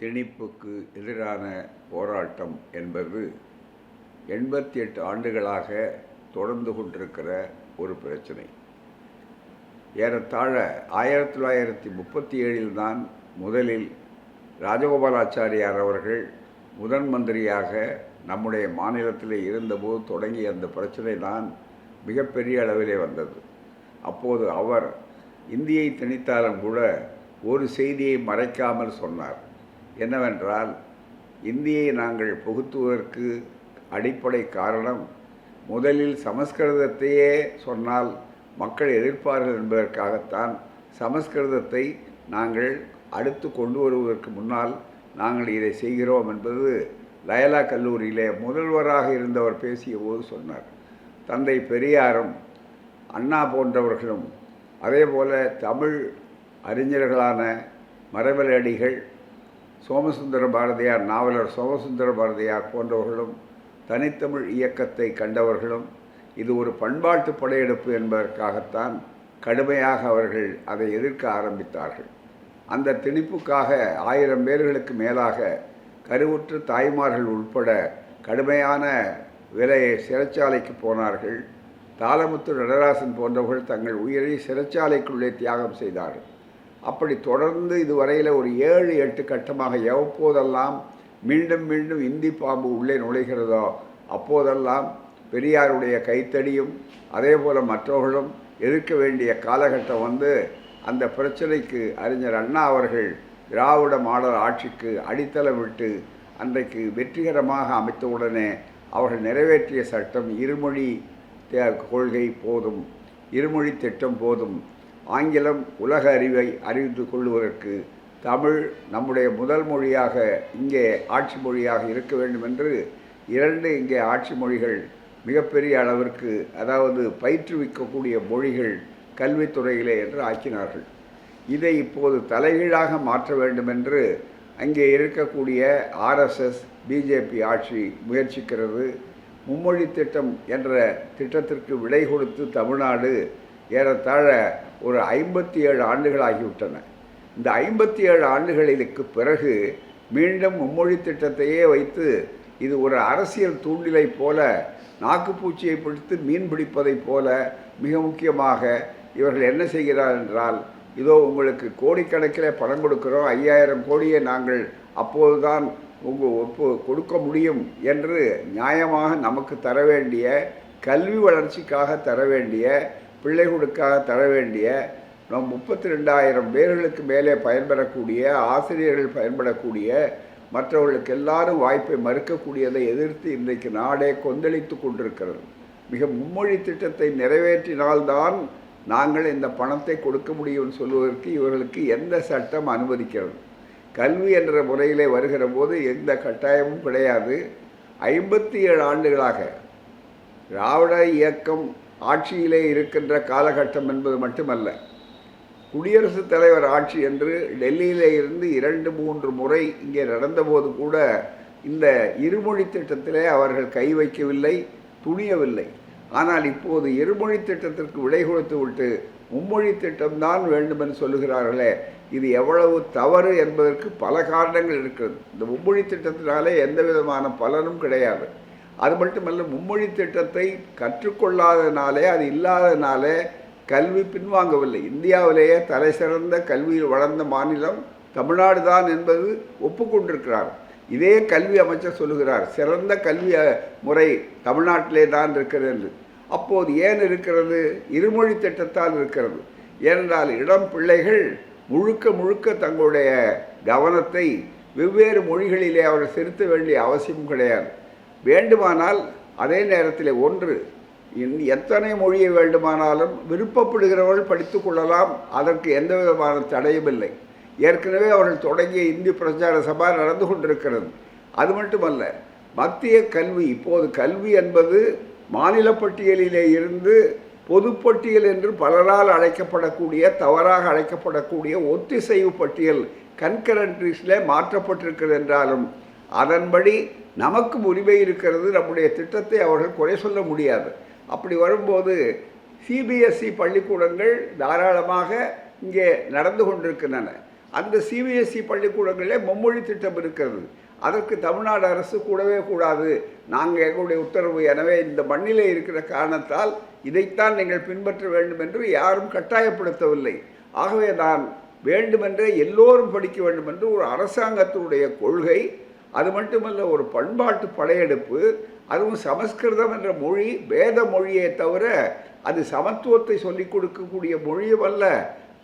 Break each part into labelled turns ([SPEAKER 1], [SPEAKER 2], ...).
[SPEAKER 1] திணிப்புக்கு எதிரான போராட்டம் என்பது எண்பத்தி எட்டு ஆண்டுகளாக தொடர்ந்து கொண்டிருக்கிற ஒரு பிரச்சனை. ஏறத்தாழ ஆயிரத்தி தொள்ளாயிரத்தி முப்பத்தி ஏழில் தான் முதலில் ராஜகோபாலாச்சாரியார் அவர்கள் முதன் மந்திரியாக நம்முடைய மாநிலத்தில் இருந்தபோது தொடங்கிய அந்த பிரச்சனை தான் மிகப்பெரிய அளவிலே வந்தது. அப்போது அவர் இந்தியை திணித்தாலும் கூட ஒரு செய்தியை மறைக்காமல் சொன்னார். என்னவென்றால் இந்தியை நாங்கள் புகுத்துவதற்கு அடிப்படை காரணம் முதலில் சமஸ்கிருதத்தையே சொன்னால் மக்கள் எதிர்ப்பார்கள் என்பதற்காகத்தான் சமஸ்கிருதத்தை நாங்கள் அடுத்து கொண்டு வருவதற்கு முன்னால் நாங்கள் இதை செய்கிறோம் என்பது லயலா கல்லூரியிலே முதல்வராக இருந்தவர் பேசிய போது சொன்னார். தந்தை பெரியாரும் அண்ணா போன்றவர்களும் அதே போல தமிழ் அறிஞர்களான மரபலடிகள் சோமசுந்தர பாரதியார் நாவலர் சோமசுந்தர பாரதியார் போன்றவர்களும் தனித்தமிழ் இயக்கத்தை கண்டவர்களும் இது ஒரு பண்பாட்டு படையெடுப்பு என்பதற்காகத்தான் கடுமையாக அவர்கள் அதை எதிர்க்க ஆரம்பித்தார்கள். அந்த திணிப்புக்காக ஆயிரம் பேர்களுக்கு மேலாக கருவுற்று தாய்மார்கள் உட்பட கடுமையான விலையை சிறைச்சாலைக்கு போனார்கள். தாளமுத்து நடராசன் போன்றவர்கள் தங்கள் உயிரை சிறைச்சாலைக்குள்ளே தியாகம் செய்தார்கள். அப்படி தொடர்ந்து இதுவரையில் ஒரு ஏழு எட்டு கட்டமாக எவ்வப்போதெல்லாம் மீண்டும் மீண்டும் இந்தி பாம்பு உள்ளே நுழைகிறதோ அப்போதெல்லாம் பெரியாருடைய கைத்தடியும் அதே போல் மற்றவர்களும் எதிர்க்க வேண்டிய காலகட்டம் வந்து அந்த பிரச்சனைக்கு அறிஞர் அண்ணா அவர்கள் திராவிட மாடல் ஆட்சிக்கு அடித்தளம் விட்டு அன்றைக்கு வெற்றிகரமாக அமைத்தவுடனே அவர்கள் நிறைவேற்றிய சட்டம் இருமொழி கொள்கை போதும் இருமொழி திட்டம் போதும் ஆங்கிலம் உலக அறிவை அறிந்து கொள்வதற்கு தமிழ் நம்முடைய முதல் மொழியாக இங்கே ஆட்சி மொழியாக இருக்க வேண்டும் என்று இரண்டு இங்கே ஆட்சி மொழிகள் மிகப்பெரிய அளவிற்கு அதாவது பயிற்றுவிக்கக்கூடிய மொழிகள் கல்வித்துறையிலே என்று ஆக்கினார்கள். இதை இப்போது தலைகீழாக மாற்ற வேண்டும் என்று அங்கே இருக்கக்கூடிய ஆர்எஸ்எஸ் பிஜேபி ஆட்சி முயற்சிக்கிறது. மும்மொழி திட்டம் என்ற திட்டத்திற்கு விடை கொடுத்து தமிழ்நாடு ஏறத்தாழ ஒரு ஐம்பத்தி ஏழு ஆண்டுகள் ஆகிவிட்டன இந்த ஐம்பத்தி ஏழு ஆண்டுகளுக்கு பிறகு மீண்டும் மும்மொழி திட்டத்தையே வைத்து இது ஒரு அரசியல் தூண்டிலை போல நாக்குப்பூச்சியை பிடித்து மீன் பிடிப்பதைப் போல மிக முக்கியமாக இவர்கள் என்ன செய்கிறார் என்றால் இதோ உங்களுக்கு கோடிக்கணக்கில் பணம் கொடுக்கிறோம் ஐயாயிரம் கோடியை நாங்கள் அப்போதுதான் உங்கள் ஒப்பு கொடுக்க முடியும் என்று நியாயமாக நமக்கு தர வேண்டிய கல்வி வளர்ச்சிக்காக தர வேண்டிய பிள்ளைகளுக்காக தர வேண்டிய நம் முப்பத்தி ரெண்டாயிரம் பேர்களுக்கு மேலே பயன்பெறக்கூடிய ஆசிரியர்கள் பயன்படக்கூடிய மற்றவர்களுக்கு எல்லாரும் வாய்ப்பை மறுக்கக்கூடியதை எதிர்த்து இன்றைக்கு நாடே கொந்தளித்து கொண்டிருக்கிறது. மிக மும்மொழி திட்டத்தை நிறைவேற்றினால்தான் நாங்கள் இந்த பணத்தை கொடுக்க முடியும்னு சொல்வதற்கு இவர்களுக்கு எந்த சட்டம் அனுமதிக்கிறது. கல்வி என்ற முறையிலே வருகிற போது எந்த கட்டாயமும் கிடையாது. ஐம்பத்தி ஏழு ஆண்டுகளாக திராவிட இயக்கம் ஆட்சியிலே இருக்கின்ற காலகட்டம் என்பது மட்டுமல்ல. குடியரசுத் தலைவர் ஆட்சி என்று டெல்லியிலே இருந்து இரண்டு மூன்று முறை இங்கே நடந்தபோது கூட இந்த இருமொழி திட்டத்திலே அவர்கள் கை வைக்கவில்லை துணியவில்லை. ஆனால் இப்போது இருமொழி திட்டத்திற்கு விடை கொடுத்து விட்டு மும்மொழி திட்டம்தான் வேண்டும் என்று சொல்லுகிறார்களே இது எவ்வளவு தவறு என்பதற்கு பல காரணங்கள் இருக்கிறது. இந்த மும்மொழி திட்டத்தினாலே எந்த விதமான பலனும் கிடையாது. அது மட்டுமல்ல மும்மொழி திட்டத்தை கற்றுக்கொள்ளாதனாலே அது இல்லாதனாலே கல்வி பின்வாங்கவில்லை. இந்தியாவிலேயே தலை சிறந்த கல்வியில் வளர்ந்த மாநிலம் தமிழ்நாடு தான் என்பது ஒப்புக்கொண்டிருக்கிறார். இதே கல்வி அமைச்சர் சொல்லுகிறார் சிறந்த கல்வி முறை தமிழ்நாட்டிலே தான் இருக்கிறது என்று. அப்போது ஏன் இருக்கிறது? இருமொழி திட்டத்தால் இருக்கிறது. ஏனென்றால் இளம் பிள்ளைகள் முழுக்க முழுக்க தங்களுடைய கவனத்தை வெவ்வேறு மொழிகளிலே அவர்கள் செலுத்த வேண்டிய அவசியம் கிடையாது. வேண்டுமானால் அதே நேரத்தில் ஒன்று எத்தனை மொழியை வேண்டுமானாலும் விருப்பப்படுகிறவர்கள் படித்து கொள்ளலாம். அதற்கு எந்த விதமான தடையும் இல்லை. ஏற்கனவே அவர்கள் தொடங்கிய இந்தி பிரச்சார சபா நடந்து கொண்டிருக்கிறது. அது மட்டுமல்ல மத்திய கல்வி இப்போது கல்வி என்பது மாநில பட்டியலிலே இருந்து பொதுப்பட்டியல் என்று பலரால் அழைக்கப்படக்கூடிய தவறாக அழைக்கப்படக்கூடிய ஒத்திசைவு பட்டியல் கன்கரண்ட்ரிஸில் மாற்றப்பட்டிருக்கிறது என்றாலும் அதன்படி நமக்கும் உரிமை இருக்கிறது நம்முடைய திட்டத்தை அவர்கள் குறை சொல்ல முடியாது. அப்படி வரும்போது சிபிஎஸ்இ பள்ளிக்கூடங்கள் தாராளமாக இங்கே நடந்து கொண்டிருக்கின்றன. அந்த சிபிஎஸ்இ பள்ளிக்கூடங்களிலே மும்மொழி திட்டம் இருக்கிறது. அதற்கு தமிழ்நாடு அரசு கூடவே கூடாது. நாங்கள் எங்களுடைய உத்தரவு எனவே இந்த மண்ணிலே இருக்கிற காரணத்தால் இதைத்தான் நீங்கள் பின்பற்ற வேண்டும் என்று யாரும் கட்டாயப்படுத்தவில்லை. ஆகவே நான் வேண்டுமென்றே எல்லோரும் படிக்க வேண்டும் என்று ஒரு அரசாங்கத்தினுடைய கொள்கை அது மட்டுமல்ல ஒரு பண்பாட்டு படையெடுப்பு அதுவும் சமஸ்கிருதம் என்ற மொழி வேத மொழியே தவிர அது சமத்துவத்தை சொல்லிக் கொடுக்கக்கூடிய மொழியும் அல்ல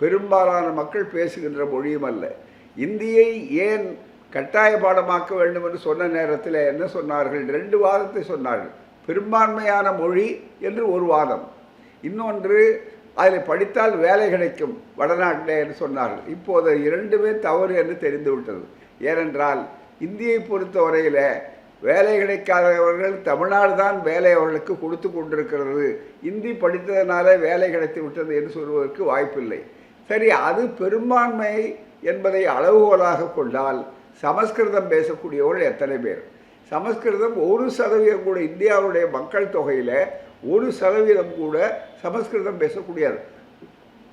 [SPEAKER 1] பெரும்பாலான மக்கள் பேசுகின்ற மொழியும் அல்ல. இந்தியை ஏன் கட்டாய பாடமாக்க வேண்டும் என்று சொன்ன நேரத்தில் என்ன சொன்னார்கள்? ரெண்டு வாதத்தை சொன்னார்கள். பெரும்பான்மையான மொழி என்று ஒரு வாதம். இன்னொன்று அதில் படித்தால் வேலை கிடைக்கும் வடநாட்டில் என்று சொன்னார்கள். இப்போது இரண்டுமே தவறு என்று தெரிந்துவிட்டது ஏனென்றால் இந்தியை பொறுத்த வரையில் வேலை கிடைக்காதவர்கள் தமிழ்நாடு தான் வேலை அவர்களுக்கு கொடுத்து கொண்டிருக்கிறது. இந்தி படித்ததனால வேலை கிடைத்து விட்டது என்று சொல்வதற்கு வாய்ப்பில்லை. சரி அது பெரும்பான்மை என்பதை அளவுகோலாக கொண்டால் சமஸ்கிருதம் பேசக்கூடியவர்கள் எத்தனை பேர்? சமஸ்கிருதம் ஒரு சதவீதம் கூட இந்தியாவுடைய மக்கள் தொகையில் ஒரு சதவீதம் கூட சமஸ்கிருதம் பேசக்கூடியது.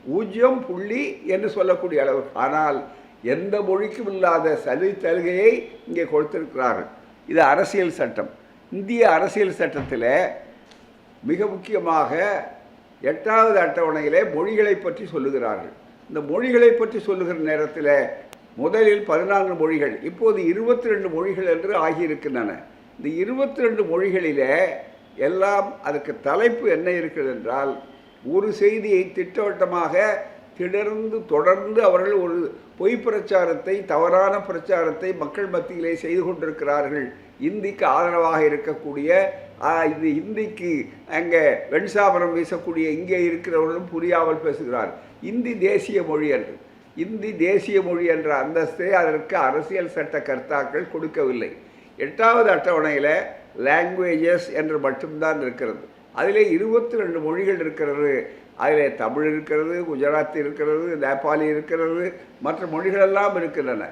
[SPEAKER 1] பூஜ்ஜியம் புள்ளி என்று சொல்லக்கூடிய அளவு ஆனால் எந்த மொழிக்கும் இல்லாத சலுகை சலுகையை இங்கே கொடுத்திருக்கிறார்கள். இது அரசியல் சட்டம். இந்திய அரசியல் சட்டத்தில் மிக முக்கியமாக எட்டாவது அட்டவணையிலே மொழிகளை பற்றி சொல்லுகிறார்கள். இந்த மொழிகளை பற்றி சொல்லுகிற நேரத்தில் முதலில் பதினான்கு மொழிகள் இப்போது இருபத்தி ரெண்டு மொழிகள் என்று ஆகியிருக்கின்றன. இந்த இருபத்தி ரெண்டு மொழிகளிலே எல்லாம் அதுக்கு தலைப்பு என்ன இருக்கிறது என்றால் ஒரு செய்தியை திட்டவட்டமாக திடர்ந்து தொடர்ந்து அவர்கள் ஒரு பொய் பிரச்சாரத்தை தவறான பிரச்சாரத்தை மக்கள் மத்தியிலே செய்து கொண்டிருக்கிறார்கள். இந்திக்கு ஆதரவாக இருக்கக்கூடிய இது இந்திக்கு அங்கே வெண்சாபனம் வீசக்கூடிய இங்கே இருக்கிறவர்களும் புரியாமல் பேசுகிறார். இந்தி தேசிய மொழி என்று இந்தி தேசிய மொழி என்ற அந்தஸ்தை அதற்கு அரசியல் சட்ட கர்த்தாக்கள் கொடுக்கவில்லை. எட்டாவது அட்டவணையில் லாங்குவேஜஸ் என்று மட்டும்தான் இருக்கிறது. அதிலே இருபத்தி ரெண்டு மொழிகள் இருக்கிறது. அதில் தமிழ் இருக்கிறது குஜராத்தி இருக்கிறது நேபாளி இருக்கிறது மற்ற மொழிகளெல்லாம் இருக்கின்றன.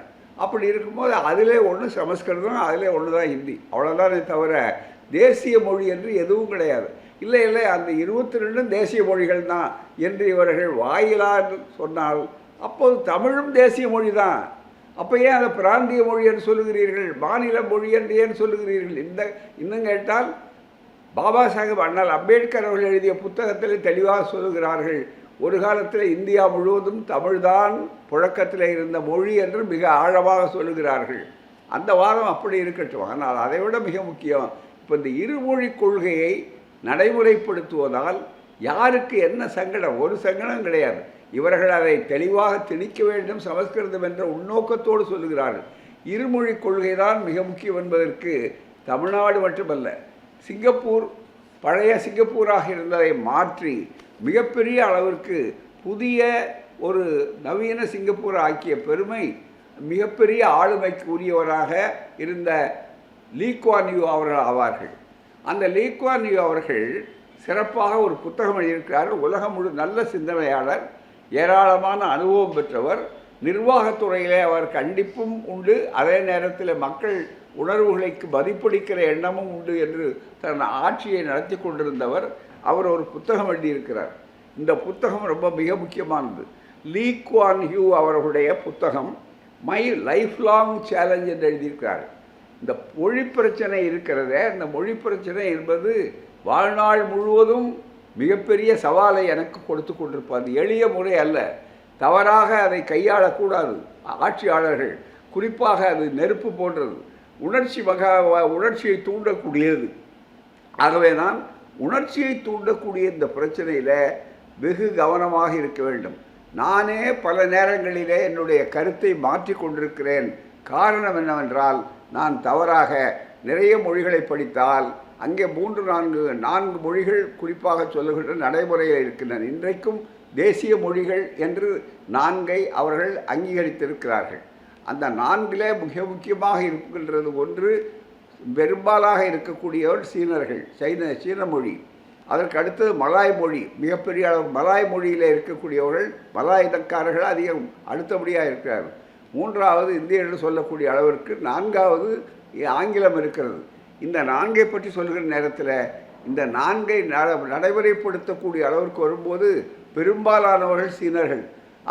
[SPEAKER 1] அப்படி இருக்கும்போது அதிலே ஒன்று சமஸ்கிருதம் அதிலே ஒன்று தான் ஹிந்தி. அவ்வளோதானே தவிர தேசிய மொழி என்று எதுவும் கிடையாது. இல்லை இல்லை அந்த இருபத்தி ரெண்டும் தேசிய மொழிகள் தான் என்று இவர்கள் வாயிலார் சொன்னால் அப்போது தமிழும் தேசிய மொழி தான் அப்போ ஏன் அதை பிராந்திய மொழி என்று சொல்லுகிறீர்கள்? மாநில மொழி என்று ஏன் சொல்லுகிறீர்கள்? இந்த இன்னும் கேட்டால் பாபா சாஹேப் அண்ணல் அம்பேத்கர் அவர்கள் எழுதிய புத்தகத்தில் தெளிவாக சொல்லுகிறார்கள் ஒரு காலத்தில் இந்தியா முழுவதும் தமிழ்தான் புழக்கத்தில் இருந்த மொழி என்று மிக ஆழமாக சொல்லுகிறார்கள். அந்த வாதம் அப்படி இருக்கட்டும். ஆனால் அதை விட மிக முக்கியம் இப்போ இந்த இருமொழி கொள்கையை நடைமுறைப்படுத்துவதால் யாருக்கு என்ன சங்கடம்? ஒரு சங்கடம் கிடையாது. இவர்கள் அதை தெளிவாக திணிக்க வேண்டும் சமஸ்கிருதம் என்ற உள்நோக்கத்தோடு சொல்லுகிறார்கள். இருமொழி கொள்கை தான் மிக முக்கியம் என்பதற்கு தமிழ்நாடு மட்டுமல்ல சிங்கப்பூர் பழைய சிங்கப்பூராக இருந்ததை மாற்றி மிகப்பெரிய அளவிற்கு புதிய ஒரு நவீன சிங்கப்பூர் ஆக்கிய பெருமை மிகப்பெரிய ஆளுமைக்கு உரியவராக இருந்த லீக்வான்யூ அவர்கள் ஆவார்கள். அந்த லீக்வான்யூ அவர்கள் சிறப்பாக ஒரு புத்தகம் எழுதியிருக்கிறார். உலகம் முழு நல்ல சிந்தனையாளர் ஏராளமான அனுபவம் பெற்றவர். நிர்வாகத்துறையிலே அவர் கண்டிப்பும் உண்டு. அதே நேரத்தில் மக்கள் உணர்வுகளுக்கு மதிப்பளிக்கிற எண்ணமும் உண்டு என்று தன் ஆட்சியை நடத்தி கொண்டிருந்தவர் அவர் ஒரு புத்தகம் எழுதியிருக்கிறார். இந்த புத்தகம் ரொம்ப மிக முக்கியமானது. லீ குவான் ஹியூ அவர்களுடைய புத்தகம் மை லைஃப் லாங் சேலஞ்ச் என்று எழுதியிருக்கிறார். இந்த மொழி பிரச்சனை இருக்கிறதே இந்த மொழி பிரச்சனை என்பது வாழ்நாள் முழுவதும் மிகப்பெரிய சவாலை எனக்கு கொடுத்து கொண்டிருப்பார் எளிய முறை அல்ல. தவறாக அதை கையாளக்கூடாது. ஆட்சியாளர்கள் குறிப்பாக அது நெருப்பு போன்றது. உணர்ச்சி வகா உணர்ச்சியை தூண்டக்கூடியது. ஆகவே தான் உணர்ச்சியை தூண்டக்கூடிய இந்த பிரச்சனையில் வெகு கவனமாக இருக்க வேண்டும். நானே பல நேரங்களிலே என்னுடைய கருத்தை மாற்றிக் கொண்டிருக்கிறேன். காரணம் என்னவென்றால் நான் தவறாக நிறைய மொழிகளை படித்தால் அங்கே மூன்று நான்கு நான்கு மொழிகள் குறிப்பாக சொல்லுகின்ற நடைமுறையில் இருக்கின்றன. இன்றைக்கும் தேசிய மொழிகள் என்று நான்கை அவர்கள் அங்கீகரித்திருக்கிறார்கள். அந்த நான்கிலே மிக முக்கியமாக இருக்கின்றது ஒன்று பெரும்பாலாக இருக்கக்கூடியவர் சீனர்கள் சைன சீன மொழி. அதற்கு அடுத்தது மலாய் மொழி. மிகப்பெரிய அளவு மலாய் மொழியில் இருக்கக்கூடியவர்கள் மலாய் இனக்காரர்கள் அதிகம் அடுத்தபடியாக இருக்கிறார்கள். மூன்றாவது இந்தியர்கள் சொல்லக்கூடிய அளவிற்கு நான்காவது ஆங்கிலம் இருக்கிறது. இந்த நான்கை பற்றி சொல்கிற நேரத்தில் இந்த நான்கை நட நடைமுறைப்படுத்தக்கூடிய அளவிற்கு வரும்போது பெரும்பாலானவர்கள் சீனர்கள்.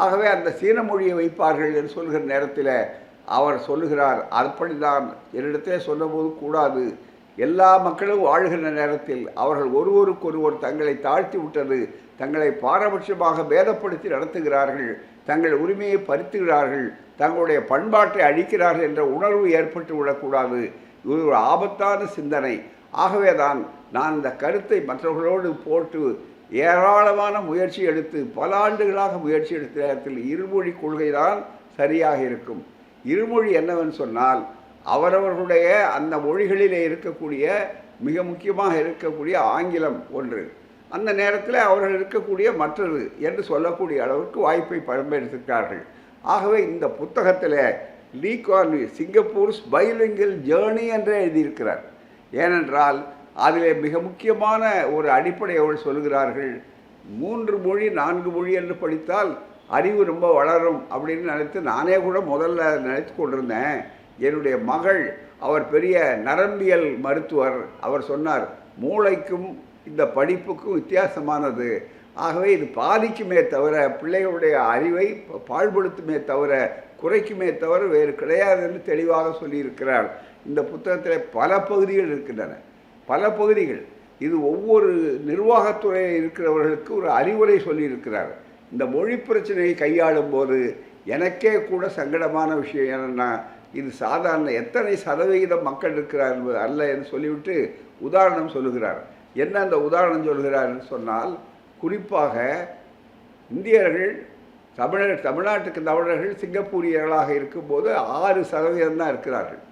[SPEAKER 1] ஆகவே அந்த சீன மொழியை வைப்பார்கள் என்று சொல்கிற நேரத்தில் அவர் சொல்லுகிறார் அப்படிதான் என்னிடத்திலே சொன்னபோது கூடாது. எல்லா மக்களும் வாழ்கின்ற நேரத்தில் அவர்கள் ஒருவருக்கொருவர் தங்களை தாழ்த்தி விட்டது தங்களை பாரபட்சமாக பேதப்படுத்தி நடத்துகிறார்கள் தங்கள் உரிமையை பறித்துகிறார்கள் தங்களுடைய பண்பாட்டை அழிக்கிறார்கள் என்ற உணர்வு ஏற்பட்டு விடக்கூடாது. இது ஒரு ஆபத்தான சிந்தனை. ஆகவே தான் நான் இந்த கருத்தை மற்றவர்களோடு போட்டு ஏராளமான முயற்சி எடுத்து பல ஆண்டுகளாக முயற்சி எடுத்த நேரத்தில் இருமொழி கொள்கை தான் சரியாக இருக்கும். இருமொழி என்னவென்னு சொன்னால் அவரவர்களுடைய அந்த மொழிகளிலே இருக்கக்கூடிய மிக முக்கியமாக இருக்கக்கூடிய ஆங்கிலம் ஒன்று. அந்த நேரத்தில் அவர்கள் இருக்கக்கூடிய மற்றது என்று சொல்லக்கூடிய அளவுக்கு வாய்ப்பை பயன்படுத்திருக்கிறார்கள் ஆகவே இந்த புத்தகத்தில் லீ கார்னி சிங்கப்பூர்ஸ் பைலிங்கல் ஜேர்னி என்றே எழுதியிருக்கிறார். ஏனென்றால் அதில் மிக முக்கியமான ஒரு அடிப்படை அவர்கள் சொல்கிறார்கள். மூன்று மொழி நான்கு மொழி என்று படித்தால் அறிவு ரொம்ப வளரும் அப்படின்னு நினைத்து நானே கூட முதல்ல நினைத்து கொண்டிருந்தேன். என்னுடைய மகள் அவர் பெரிய நரம்பியல் மருத்துவர் அவர் சொன்னார் மூளைக்கும் இந்த படிப்புக்கும் வித்தியாசமானது. ஆகவே இது பாதிக்குமே தவிர பிள்ளைகளுடைய அறிவை பாழ்படுத்துமே தவிர குறைக்குமே தவிர வேறு கிடையாது என்று தெளிவாக சொல்லியிருக்கிறார். இந்த புத்தகத்தில் பல பகுதிகள் இருக்கின்றன. பல பகுதிகள். இது ஒவ்வொரு நிர்வாகத்துறையில் இருக்கிறவர்களுக்கு ஒரு அறிவுரை சொல்லியிருக்கிறார். இந்த மொழி பிரச்சனையை கையாளும் போது எனக்கே கூட சங்கடமான விஷயம் என்னென்னா இது சாதாரண எத்தனை சதவிகிதம் மக்கள் இருக்கிறார் என்பது அல்ல என்று சொல்லிவிட்டு உதாரணம் சொல்லுகிறார். என்ன அந்த உதாரணம் சொல்கிறார்னு சொன்னால் குறிப்பாக இந்தியர்கள் தமிழர் தமிழ்நாட்டுக்கு தமிழர்கள் சிங்கப்பூரியர்களாக இருக்கும்போது ஆறு சதவீதம் தான் இருக்கிறார்கள்.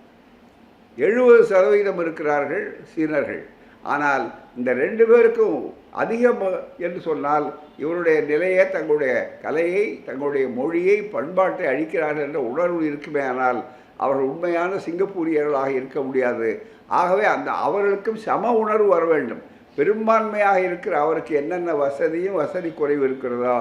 [SPEAKER 1] எழுபது சதவீதம் இருக்கிறார்கள் சீனர்கள். ஆனால் இந்த ரெண்டு பேருக்கும் அதிகம் என்று சொன்னால் இவருடைய நிலையை தங்களுடைய கலையை தங்களுடைய மொழியை பண்பாட்டை அழிக்கிறார்கள் என்ற உணர்வு இருக்குமே ஆனால் அவர்கள் உண்மையான சிங்கப்பூரியர்களாக இருக்க முடியாது. ஆகவே அந்த அவர்களுக்கும் சம உணர்வு வர வேண்டும். பெரும்பான்மையாக இருக்கிற அவருக்கு என்னென்ன வசதியும் வசதி குறைவு இருக்கிறதோ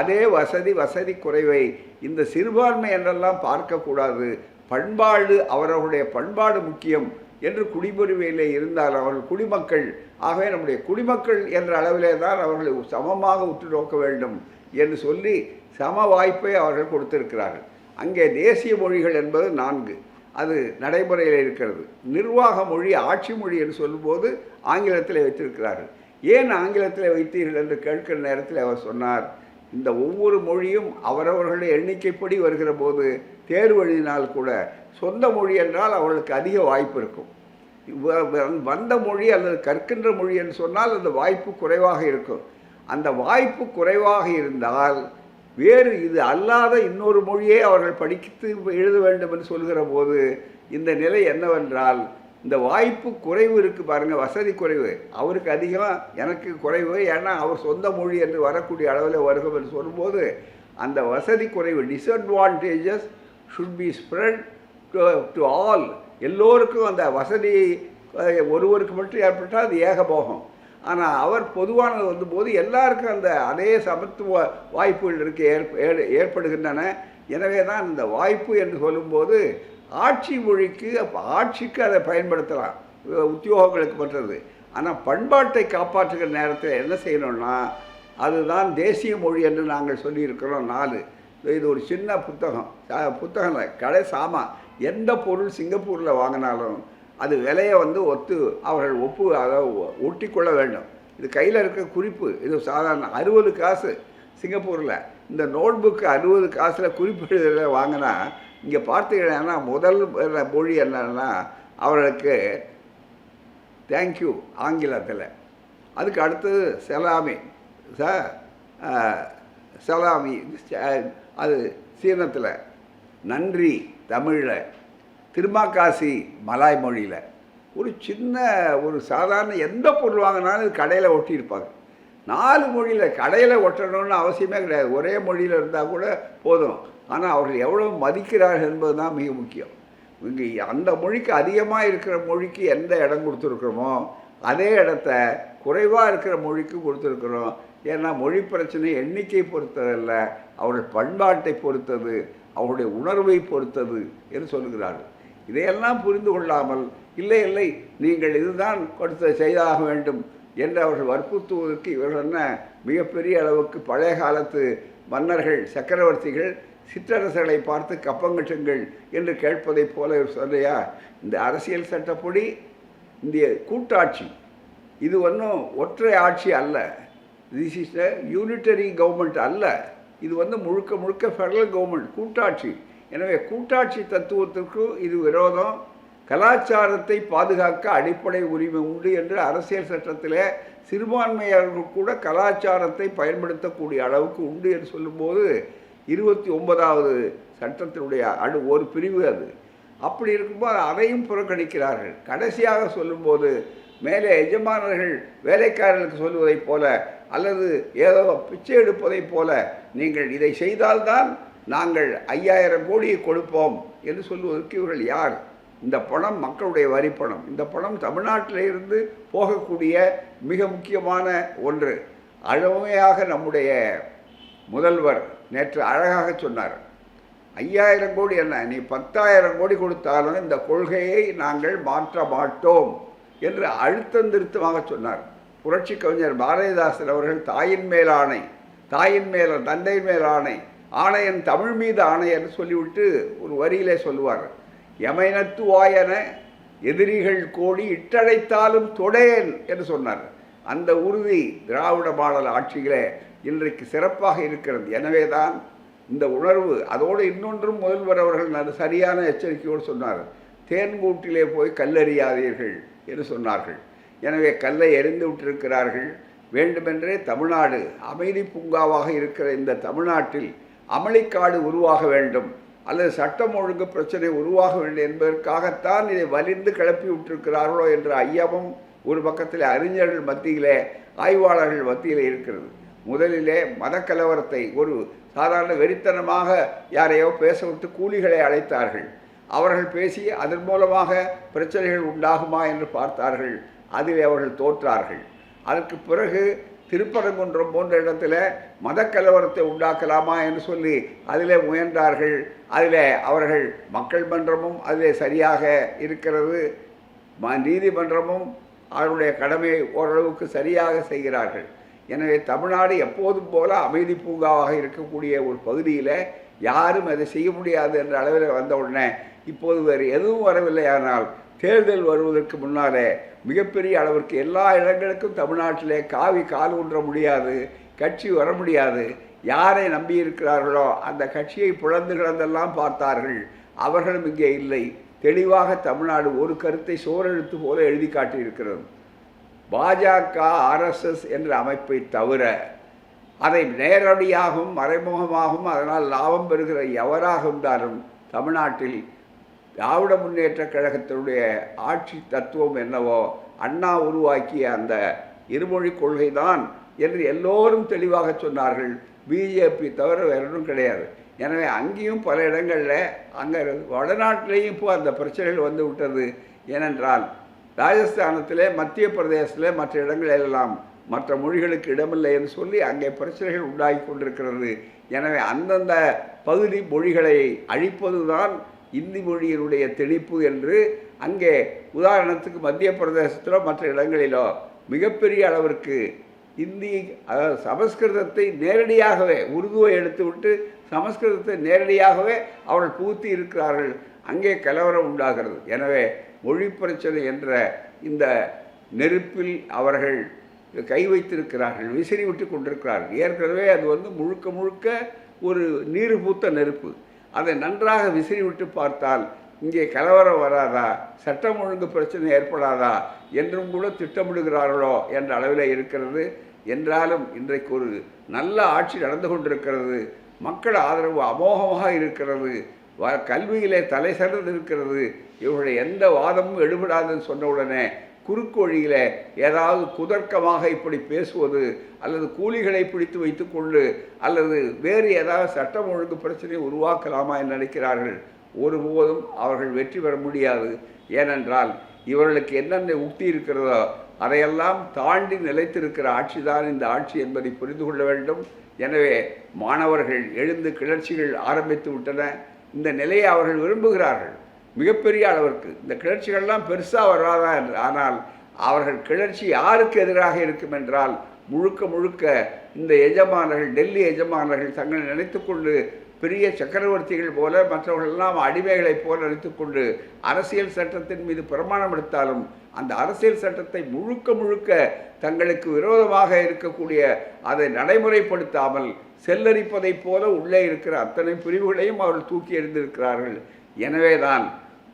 [SPEAKER 1] அதே வசதி வசதி குறைவை இந்த சிறுபான்மை என்றெல்லாம் பார்க்கக்கூடாது. பண்பாடு அவர்களுடைய பண்பாடு முக்கியம். என்று குடிபுரிமையிலே இருந்தால் அவர்கள் குடிமக்கள். ஆகவே நம்முடைய குடிமக்கள் என்ற அளவிலே தான் அவர்களை சமமாக உற்று நோக்க வேண்டும் என்று சொல்லி சம வாய்ப்பை அவர்கள் கொடுத்திருக்கிறார்கள். அங்கே தேசிய மொழிகள் என்பது நான்கு. அது நடைமுறையில் இருக்கிறது. நிர்வாக மொழி ஆட்சி மொழி என்று சொல்லும்போது ஆங்கிலத்தில் வைத்திருக்கிறார்கள். ஏன் ஆங்கிலத்தில் வைத்தீர்கள் என்று கேட்கிற நேரத்தில் அவர் சொன்னார் இந்த ஒவ்வொரு மொழியும் அவரவர்களுடைய எண்ணிக்கைப்படி வருகிற போது தேர்வு எழுதினால் கூட சொந்த மொழி என்றால் அவர்களுக்கு அதிக வாய்ப்பு இருக்கும். வந்த மொழி அல்லது கற்கின்ற மொழி என்று சொன்னால் அந்த வாய்ப்பு குறைவாக இருக்கும். அந்த வாய்ப்பு குறைவாக இருந்தால் வேறு இது அல்லாத இன்னொரு மொழியை அவர்கள் படித்து எழுத வேண்டும் என்று சொல்கிற போது இந்த நிலை என்னவென்றால் இந்த வாய்ப்பு குறைவு இருக்குது பாருங்கள் வசதி குறைவு. அவருக்கு அதிகம் எனக்கு குறைவு ஏன்னா அவர் சொந்த மொழி என்று வரக்கூடிய அளவில் வருகும் என்று சொல்லும்போது அந்த வசதி குறைவு disadvantages should be spread to to all எல்லோருக்கும் அந்த வசதி ஒருவருக்கு மட்டும் ஏற்பட்டால் அது ஏகபோகம் ஆனால் அவர் பொதுவானது வந்தபோது எல்லாருக்கும் அந்த அதே சமத்துவ வாய்ப்புகள் இருக்க ஏற்ப ஏற்படுகின்றன. எனவே தான் இந்த வாய்ப்பு என்று சொல்லும்போது ஆட்சி மொழிக்கு ஆட்சிக்கு அதை பயன்படுத்தலாம். உத்தியோகங்களுக்கு மற்றது. ஆனால் பண்பாட்டை காப்பாற்றுகிற நேரத்தில் என்ன செய்யணும்னா அதுதான் தேசிய மொழி என்று நாங்கள் சொல்லியிருக்கிறோம் நாலு. இது ஒரு சின்ன புத்தகம். புத்தகம் இல்லை கடை சாமான். எந்த பொருள் சிங்கப்பூரில் வாங்கினாலும் அது விலையை வந்து ஒத்து அவர்கள் ஒப்பு அதை ஒட்டி கொள்ள வேண்டும். இது கையில் இருக்க குறிப்பு. இது சாதாரண அறுபது காசு சிங்கப்பூரில். இந்த நோட் புக்கு அறுபது காசில் குறிப்பு எழுதுல வாங்கினா இங்கே பார்த்தீங்கன்னா முதல் மொழி என்னன்னா அவர்களுக்கு தேங்க்யூ ஆங்கிலத்தில். அதுக்கு அடுத்தது செலாமி. ச செலாமி. அது சீனத்தில் நன்றி தமிழில். திருமாக்காசி மலாய் மொழியில். ஒரு சின்ன ஒரு சாதாரண எந்த பொருள் வாங்கினாலும் கடையில் ஒட்டியிருப்பாங்க. நாலு மொழியில் கடையில் ஒட்டணும்னு அவசியமே கிடையாது. ஒரே மொழியில் இருந்தால் கூட போதும். ஆனால் அவர்கள் எவ்வளோ மதிக்கிறார்கள் என்பது தான் மிக முக்கியம். இங்கே அந்த மொழிக்கு அதிகமாக இருக்கிற மொழிக்கு எந்த இடம் கொடுத்துருக்குறோமோ அதே இடத்த குறைவாக இருக்கிற மொழிக்கு கொடுத்துருக்குறோம். ஏன்னா மொழி பிரச்சனை எண்ணிக்கை பொறுத்ததல்ல அவர்கள் பண்பாட்டை பொறுத்தது அவருடைய உணர்வை பொறுத்தது என்று சொல்கிறார்கள். இதையெல்லாம் புரிந்து கொள்ளாமல் இல்லை இல்லை நீங்கள் இதுதான் கொடுத்த செய்தாக வேண்டும் என்று அவர்கள் வற்புறுத்துவதற்கு இவர்கள் என்ன மிகப்பெரிய அளவுக்கு பழைய காலத்து மன்னர்கள் சக்கரவர்த்திகள் சிற்றரசர்களை பார்த்து கப்பங்கட்டுங்கள் என்று கேட்பதைப் போல சொல்லையா இந்த அரசியல் சட்டப்படி இந்திய கூட்டாட்சி இது ஒன்றும் ஒற்றை ஆட்சி அல்ல. This is a unitary government அல்ல. இது வந்து முழுக்க முழுக்க ஃபெடரல் கவர்மெண்ட் கூட்டாட்சி. எனவே கூட்டாட்சி தத்துவத்திற்கு இது விரோதம். கலாச்சாரத்தை பாதுகாக்க அடிப்படை உரிமை உண்டு என்று அரசியல் சட்டத்தில் சிறுபான்மையாளர்கள் கூட கலாச்சாரத்தை பயன்படுத்தக்கூடிய அளவுக்கு உண்டு என்று சொல்லும்போது இருபத்தி ஒன்பதாவது சட்டத்தினுடைய அடு ஒரு பிரிவு அது. அப்படி இருக்கும்போது அதையும் புறக்கணிக்கிறார்கள். கடைசியாக சொல்லும்போது மேலே எஜமானர்கள் வேலைக்காரர்களுக்கு சொல்வதைப் போல அல்லது ஏதோ பிச்சை எடுப்பதைப் போல நீங்கள் இதை செய்தால்தான் நாங்கள் ஐயாயிரம் கோடியை கொடுப்போம் என்று சொல்லுவதற்கு இவர்கள் யார்? இந்த பணம் மக்களுடைய வரி பணம். இந்த பணம் தமிழ்நாட்டில் இருந்து போகக்கூடிய மிக முக்கியமான ஒன்று. அழமையாக நம்முடைய முதல்வர் நேற்று அழகாக சொன்னார். ஐயாயிரம் கோடி என்ன? நீ பத்தாயிரம் கோடி கொடுத்தாலும் இந்த கொள்கையை நாங்கள் மாற்ற மாட்டோம். என்று அழுத்தம் திருத்தமாக சொன்னார். புரட்சி கவிஞர் பாரதிதாசன் அவர்கள் தாயின் மேல் ஆணை தாயின் மேல் தந்தை மேல் ஆணை ஆணையன் தமிழ் மீது ஆணை என்று சொல்லிவிட்டு ஒரு வரியிலே சொல்லுவார் எமைனத்து வாயன எதிரிகள் கோடி இட்டழைத்தாலும் தொடேன் என்று சொன்னார் அந்த உறுதி திராவிட மாடல் ஆட்சியிலே இன்றைக்கு சிறப்பாக இருக்கிறது. எனவே தான் இந்த உணர்வு. அதோடு இன்னொன்றும் முதல்வர் அவர்கள் சரியான எச்சரிக்கையோடு சொன்னார் தேன்கூட்டிலே போய் கல்லறியாதீர்கள். என்று சொன்னார்கள். எனவே கல்லை எறிந்து விட்டிருக்கிறார்கள். வேண்டுமென்றே தமிழ்நாடு அமைதி பூங்காவாக இருக்கிற இந்த தமிழ்நாட்டில் அமளிக்காடு உருவாக வேண்டும். அல்லது சட்டம் ஒழுங்கு பிரச்சனை உருவாக வேண்டும் என்பதற்காகத்தான் இதை வலிந்து கிளப்பி விட்டிருக்கிறார்களோ என்ற ஐயமும் ஒரு பக்கத்தில் அறிஞர்கள் மத்தியிலே ஆய்வாளர்கள் மத்தியில் இருக்கிறது. முதலிலே மதக்கலவரத்தை ஒரு சாதாரண வெறித்தனமாக யாரையோ பேச விட்டு கூலிகளை அழைத்தார்கள். அவர்கள் பேசி அதன் மூலமாக பிரச்சனைகள் உண்டாகுமா என்று பார்த்தார்கள். அதில் அவர்கள் தோற்றார்கள். அதற்கு பிறகு திருப்பரங்குன்றம் போன்ற இடத்துல மதக்கலவரத்தை உண்டாக்கலாமா என்று சொல்லி அதிலே முயன்றார்கள். அதில் அவர்கள் மக்கள் மன்றமும் அதிலே சரியாக இருக்கிறது. ம நீதிமன்றமும் அவருடைய கடமையை ஓரளவுக்கு சரியாக செய்கிறார்கள். எனவே தமிழ்நாடு எப்போதும் போல அமைதி பூங்காவாக இருக்கக்கூடிய ஒரு பகுதியில் யாரும் அதை செய்ய முடியாது என்ற அளவில் வந்த உடனே இப்போது வேறு எதுவும் வரவில்லை. ஆனால் தேர்தல் வருவதற்கு முன்னாலே மிகப்பெரிய அளவிற்கு எல்லா இடங்களுக்கும் தமிழ்நாட்டிலே காவி கால் ஊன்ற முடியாது கட்சி வர முடியாது. யாரை நம்பி இருக்கிறார்களோ அந்த கட்சியை புலந்து கிடந்தெல்லாம் பார்த்தார்கள். அவர்களும் இங்கே இல்லை. தெளிவாக தமிழ்நாடு ஒரு கருத்தை சோரெழுத்து போல எழுதி காட்டியிருக்கிறது. பாஜக ஆர்எஸ்எஸ் என்ற அமைப்பை தவிர அதை நேரடியாகவும் மறைமுகமாகவும் அதனால் லாபம் பெறுகிற எவராக இருந்தாலும் தமிழ்நாட்டில் திராவிட முன்னேற்ற கழகத்தினுடைய ஆட்சி தத்துவம் என்னவோ அண்ணா உருவாக்கிய அந்த இருமொழி கொள்கை தான் என்று எல்லோரும் தெளிவாக சொன்னார்கள். பிஜேபி தவிர வேற ஒன்றும் கிடையாது. எனவே அங்கேயும் பல இடங்களில் அங்கே வடநாட்டிலேயும் இப்போ அந்த பிரச்சனைகள் வந்து விட்டது. ஏனென்றால் ராஜஸ்தானத்திலே மத்திய பிரதேசத்தில் மற்ற இடங்களெல்லாம் மற்ற மொழிகளுக்கு இடமில்லை என்று சொல்லி அங்கே பிரச்சனைகள் உண்டாகி கொண்டிருக்கிறது. எனவே அந்தந்த பகுதி மொழிகளை அழிப்பது தான் இந்தி மொழியினுடைய தெளிப்பு என்று அங்கே உதாரணத்துக்கு மத்திய பிரதேசத்திலோ மற்ற இடங்களிலோ மிகப்பெரிய அளவிற்கு இந்தி அதாவது சமஸ்கிருதத்தை நேரடியாகவே உருதுவை எடுத்துவிட்டு சமஸ்கிருதத்தை நேரடியாகவே அவர்கள் பூத்தி இருக்கிறார்கள். அங்கே கலவரம் உண்டாகிறது. எனவே மொழி பிரச்சனை என்ற இந்த நெருப்பில் அவர்கள் கை வைத்திருக்கிறார்கள் விசிறி விட்டு கொண்டிருக்கிறார்கள். ஏற்கனவே அது வந்து முழுக்க முழுக்க ஒரு நீர் பூத்த நெருப்பு. அதை நன்றாக விசிறி விட்டு பார்த்தால் இங்கே கலவரம் வராதா? சட்டம் ஒழுங்கு பிரச்சனை ஏற்படாதா? என்றும் கூட திட்டமிடுகிறார்களோ என்ற அளவில் இருக்கிறது. என்றாலும் இன்றைக்கு ஒரு நல்ல ஆட்சி நடந்து கொண்டிருக்கிறது. மக்கள் ஆதரவு அமோகமாக இருக்கிறது. வ கல்வியிலே தலை சிறந்து இருக்கிறது இவருடைய எந்த வாதமும் எடுபடாதுன்னு சொன்ன உடனே குறுக்கு வழியில் ஏதாவது குதர்க்கமாக இப்படி பேசுவது அல்லது கூலிகளை பிடித்து வைத்துக்கொண்டு அல்லது வேறு ஏதாவது சட்டம் ஒழுங்கு பிரச்சனையை உருவாக்கலாமா என்று நினைக்கிறார்கள் ஒருபோதும் அவர்கள் வெற்றி பெற முடியாது. ஏனென்றால் இவர்களுக்கு என்னென்ன உக்தி இருக்கிறதோ அதையெல்லாம் தாண்டி நிலைத்திருக்கிற ஆட்சிதான் இந்த ஆட்சி என்பதை புரிந்து கொள்ள வேண்டும். எனவே மாணவர்கள் எழுந்து கிளர்ச்சிகள் ஆரம்பித்து விட்டன. இந்த நிலையை அவர்கள் விரும்புகிறார்கள். மிகப்பெரிய அளவிற்கு. இந்த கிளர்ச்சிகள்லாம் பெருசாக வராதா என்று ஆனால் அவர்கள் கிளர்ச்சி யாருக்கு எதிராக இருக்கும் என்றால் முழுக்க முழுக்க இந்த எஜமானர்கள் டெல்லி எஜமானர்கள் தங்களை நினைத்துக்கொண்டு பெரிய சக்கரவர்த்திகள் போல மற்றவர்களெல்லாம் அடிமைகளைப் போல நினைத்துக்கொண்டு அரசியல் சட்டத்தின் மீது பிரமாணம் எடுத்தாலும் அந்த அரசியல் சட்டத்தை முழுக்க முழுக்க தங்களுக்கு விரோதமாக இருக்கக்கூடிய அதை நடைமுறைப்படுத்தாமல் செல்லரிப்பதைப் போல உள்ளே இருக்கிற அத்தனை பிரிவுகளையும் அவர்கள் தூக்கி எறிந்திருக்கிறார்கள். எனவேதான்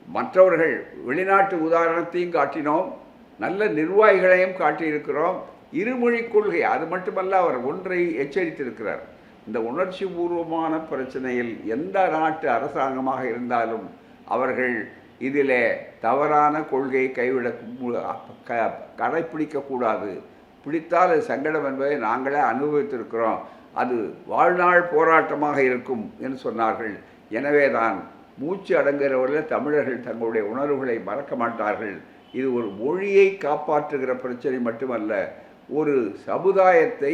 [SPEAKER 1] மற்றவர்கள் வெளிநாட்டு உதாரணத்தையும் காட்டினோம் நல்ல நிர்வாகிகளையும் காட்டியிருக்கிறோம். இருமொழி கொள்கை அது மட்டுமல்ல அவர் ஒன்றை எச்சரித்திருக்கிறார். இந்த உணர்ச்சி பூர்வமான பிரச்சனையில் எந்த நாட்டு அரசாங்கமாக இருந்தாலும் அவர்கள் இதிலே தவறான கொள்கையை கைவிட க- கடைப்பிடிக்கக்கூடாது பிடித்தால் அது சங்கடம் என்பதை நாங்களே அனுபவித்திருக்கிறோம். அது வாழ்நாள் போராட்டமாக இருக்கும் என்று சொன்னார்கள். எனவேதான் மூச்சு அடங்குகிறவர்கள் தமிழர்கள் தங்களுடைய உணர்வுகளை மறக்க மாட்டார்கள். இது ஒரு மொழியை காப்பாற்றுகிற பிரச்சனை மட்டுமல்ல ஒரு சமுதாயத்தை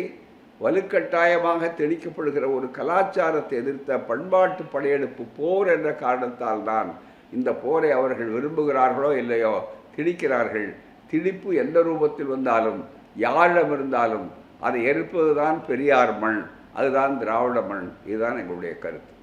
[SPEAKER 1] வலுக்கட்டாயமாக திணிக்கப்படுகிற ஒரு கலாச்சாரத்தை எதிர்த்த பண்பாட்டு படையெடுப்பு போர் என்ற காரணத்தால் தான் இந்த போரை அவர்கள் விரும்புகிறார்களோ இல்லையோ திணிக்கிறார்கள். திணிப்பு எந்த ரூபத்தில் வந்தாலும் யாரிடம் இருந்தாலும் அதை எரிப்பதுதான் பெரியார் மண் அதுதான் திராவிட மண். இதுதான் எங்களுடைய கருத்து.